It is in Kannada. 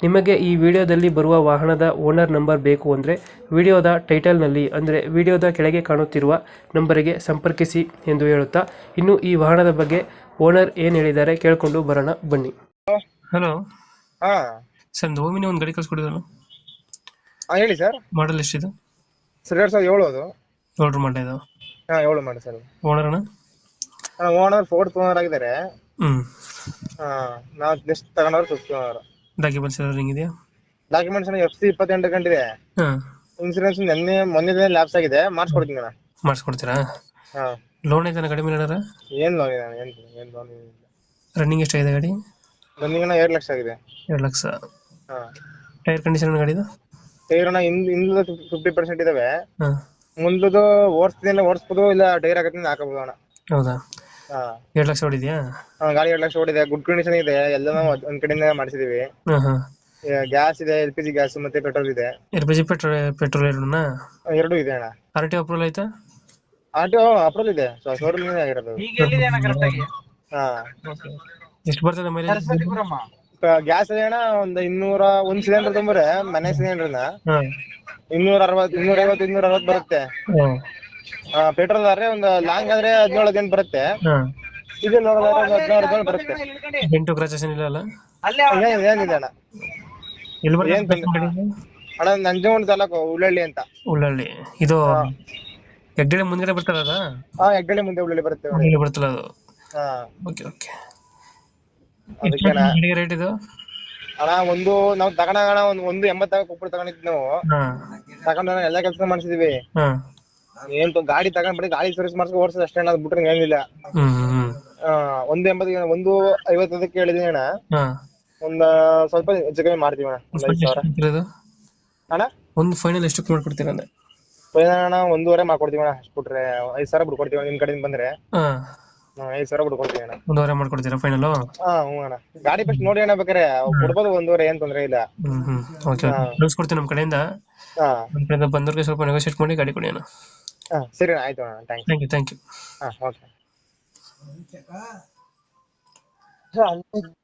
ನಿಮಗೆ ಈ ವಿಡಿಯೋದಲ್ಲಿ ಬರುವ ವಾಹನದ ಓನರ್ ನಂಬರ್ ಬೇಕು ಅಂದರೆ ವಿಡಿಯೋದ ಟೈಟಲ್ನಲ್ಲಿ ಅಂದರೆ ವಿಡಿಯೋದ ಕೆಳಗೆ ಕಾಣುತ್ತಿರುವ ನಂಬರಿಗೆ ಸಂಪರ್ಕಿಸಿ ಎಂದು ಹೇಳುತ್ತಾ ಇನ್ನು ಈ ವಾಹನದ ಬಗ್ಗೆ ಓನರ್ ಏನು ಹೇಳಿದ್ದಾರೆ ಕೇಳಿಕೊಂಡು ಬರೋಣ ಬನ್ನಿ. ಹಲೋ. ಹಾ. ಸರ್ ಓಮಿನಿ ಒಂದು ಗಾಡಿ ಕಳ್ಸಿಕೊಡಿದ್ರು ಹಾ ಹೇಳಿ ಸರ್. ಮಾಡಲ್ ಎಷ್ಟಿದೆ? ಸರ್ ಎರಡ್ ಸಾವಿರದ ಏಳು ಅದು ಆರ್ಡರ್ ಮಾಡಿದ್ದು ಹಾ ಏಳು ಮಾಡಿ ಸರ್. ಓನರ್ ಅಣ್ಣ ಓನರ್ ಫೋರ್ತ್ ಓನರ್ ಆಗಿದ್ದಾರೆ. ಹ್ಞೂ ಹಾ ನಾವು ನೆಕ್ಸ್ಟ್ ತಗೊಂಡವ್ರು ಫಿಫ್ತ್ ಓನರ್ ಡಾಕ್ಯುಮೆಂಟ್ಸ್ ಎಲ್ಲ ಹಿಂಗಿದೆಯಾ ಡಾಕ್ಯುಮೆಂಟ್ಸ್ ಎಫ್ ಸಿ ಇಪ್ಪತ್ತೆಂಟು ಗಂಟೆ ಹಾಂ. ಇನ್ಸೂರೆನ್ಸ್ ನಿನ್ನೆ ಮೊನ್ನೆ ದಿನ ಲ್ಯಾಪ್ಸ್ ಆಗಿದೆ. ಮಾಡಿಸ್ಕೊಡ್ತೀನಿ ಅಣ್ಣ ಮಾಡಿಸ್ಕೊಡ್ತೀರಾ? ಹಾ. ಲೋನ್ ಐತಾನ ಕಡಿಮೆ ಇಲ್ಲ ಏನಾರ ಏನ್ ಲೋನ್ ಇದೆ ಏನು ಏನ್ ಏನ್ ಲೋನ್ ರನ್ನಿಂಗ್ ಎಷ್ಟಾಗಿದೆ ಗಾಡಿ? ರನ್ನಿಂಗ್ ಅಣ್ಣ ಎರಡು ಲಕ್ಷ ಆಗಿದೆ. ಎರಡು ಲಕ್ಷ. ಹಾ. ಟೈರ್ ಕಂಡೀಷನ್ ಗಾಡಿದು? ಟೈರ್ ಅಣ್ಣ ಹಿಂದ್ ಹಿಂದ್ ಫಿಫ್ಟಿ ಪರ್ಸೆಂಟ್ ಇದಾವೆ. ಹಾಂ. ಮುಂದದು ಓಡಿಸ್ತೀನಿ ಓಡಿಸ್ಬೋದು ಇಲ್ಲ ಟೈರ್ ಹಾಕತ್ತೀನಿ ಹಾಕಬಹುದು ಅಣ್ಣ. ಹೌದಾ? ಎರಡು ಲಕ್ಷ ಹೊಡಿದ್ಯಾ ಹಾ, ಗಾಡಿ ಎರಡು ಲಕ್ಷ ಓಡಿದೆ. ಗುಡ್ ಕಂಡೀಷನ್ ಇದೆ. ಎಲ್ಲ ನಾವು ಒಂದ್ ಕಡೆಯಿಂದ ಮಾಡಿಸಿದೀವಿ. ಹಾಂ ಹಾಂ. ಗ್ಯಾಸ್ ಇದೆ ಎಲ್ ಪಿ ಜಿ ಗ್ಯಾಸ್ ಮತ್ತೆ ಪೆಟ್ರೋಲ್ ಇದೆ. L P G petrol petrol ಎರಡನ್ನ ಎರಡು ಇದೆ ಅಣ್ಣ. ಆರ್ ಟಿ ಅಪ್ರೂವಲ್ ಆಯ್ತಾ? ಆಟೋ ಅಪ್ರೂವಲ್ ಇದೆ. ಶೋರೂಮ್ ಆಗಿರೋದು. ಹಾ. ಎಷ್ಟು ಬರ್ತದೆ ಮೈಲೇಜ್ ಗ್ಯಾಸ್ ಅಣ್ಣ ಒಂದ್ ಇನ್ನೂರ ಒಂದ್ ಸಿಲಿಂಡರ್ ತುಂಬರೆ ಮನೆ ಸಿಲಿಂಡರ್ನ ಹಾಂ. ಇನ್ನೂರ ಅರವತ್ ಇನ್ನೂರ ಐವತ್ತು ಇನ್ನೂರ ಅರವತ್ ಬರುತ್ತೆ. ಹಾಂ. ಪೆಟ್ರೋಲ್ ಆದ್ರೆ ಒಂದು ಲಾಂಗ್ ಆದ್ರೆ ಹದಿನೇಳು ದಿನ ಬರುತ್ತೆ. ಇದು ನೋಡೋದಾದ್ರೆ ಒಂದು ಹದಿನಾರು ಹದಿನೇಳು ಬರುತ್ತೆ. ಎಂಟು ಕ್ರಾಚಸ್ ಇಲ್ಲ ಅಲ್ಲ? ಏನ್- ಏನಿದೆ ಅಣ್ಣ? ಎಲ್ಲಿ ಬರ್ತದೆ ಏನ್ ತೊಂದ್ರೆ ಅಣ್ಣ ನಂಜನಗೂಡು ತಾಲೂಕು ಉಳ್ಳಳ್ಳಿ ಅಂತ. ಉಳ್ಳಳ್ಳಿ. ಇದು ಹೆಗ್ಗಡೆ ಮುಂದ್ಗಡೆ ಬರ್ತದ ಅದ? ಹಾ ಹೆಗ್ಗಡೆ ಮುಂದೆ ಉಳ್ಳಳ್ಳಿ ಬರುತ್ತೆ. ನೋಡಿ. ಇಲ್ಲಿ ಬರ್ತಲ್ಲ ಅದು. ಹಾ. Okay okay. ಅದಕ್ಕೆ ಅಣ್ಣ ಗಾಡಿಗೆ ರೇಟ್ ಇದು? ಅಣ್ಣ ಒಂದು ನಾವು ತಗೊಂಡಾಗ ಒಂದ್ ಒಂದು ಎಂಬತ್ತಾಗ ಕೊಪ್ಪಳ ತಗೊಂಡಿದ್ವಿ ನಾವು. ಹಾ. ತಗೊಂಡ ಎಲ್ಲಾ ಕೆಲಸ ಮಾಡಿಸಿದ್ವಿ. ಹಾಂ. ಏನ್ ಗಾಡಿ ಗಾಡಿ ತಗೊಂಡ್ಬಿಡಿ ಗಾಡಿ ಸರ್ವಿಸ್ ಮಾಡ್ಸ್ಕೊ ಓಡಿಸೋದು ಅಷ್ಟೇ ಅದ್ ಬಿಟ್ರೆ ಏನಿಲ್ಲ. ಒಂದ್ ಆ, ಒಂದು ಐವತ್ತದಕ್ಕೆ ಹೇಳಿದೀನಿ ಅಣ್ಣ. ಒಂದ್ ಸ್ವಲ್ಪ ಹೆಚ್ಚು ಕಮ್ಮಿ ಮಾಡ್ತೀವಿ ಅಣ್ಣ ಒಂದ್ ಐದು ಸಾವಿರ. ಅಣ್ಣ? ಒಂದು ಫೈನಲ್ ಎಷ್ಟು ಮಾಡ್ಕೊಡ್ತೀರ ಅಂದ್ರೆ? ಫೈನಲ್ ಅಣ್ಣ ಒಂದೂವರೆ ಮಾಡ್ಕೊಡ್ತೀವಿ ಅಣ್ಣ ಅಷ್ಟ್ ಬಿಟ್ರೆ ಐದ್ ಸಾವಿರ ಬಿಡ್ಕೊಡ್ತೀವಿ ನಿಮ್ ಕಡೆಯಿಂದ ಬಂದ್ರೆ. ಐದ್ ಸಾವಿರ ಬಿಡ್ಕೊಡ್ತೀವಿ ಅಣ್ಣ. ಒಂದೂವರೆ ಮಾಡ್ಕೊಡ್ತೀರಾ ಫೈನಲ್ ಹಾ ಹ್ಞೂ ಅಣ್ಣ. ಗಾಡಿ ಫಸ್ಟ್ ನೋಡಿ ಅಣ್ಣ ಬೇಕಾರೆ ಕೊಡ್ಬೋದು ಒಂದೂವರೆ ಏನ್ ತೊಂದ್ರೆ ಇಲ್ಲ. ಹ್ಮ್ ಹ್ಮ್. ಓಕೆ ಕಳ್ಸ್ಕೊಡ್ತೀನಿ ನಮ್ಮ ಕಡೆಯಿಂದ. ಹಾ. ನಮ್ಮ ಕಡೆಯಿಂದ ಬಂದವ್ರಿಗೆ ಸ್ವಲ್ಪ ನೆಗೋಷಿಯೇಟ್ ಮಾಡಿ ಗಾಡಿ ಕೊಡಿ ಅಣ್ಣ. ಹಾ ಸರಿ ಅಣ್ಣ ಆಯ್ತು ಅಣ್ಣ thanks thank you thank you ಹಾ ಓಕೆ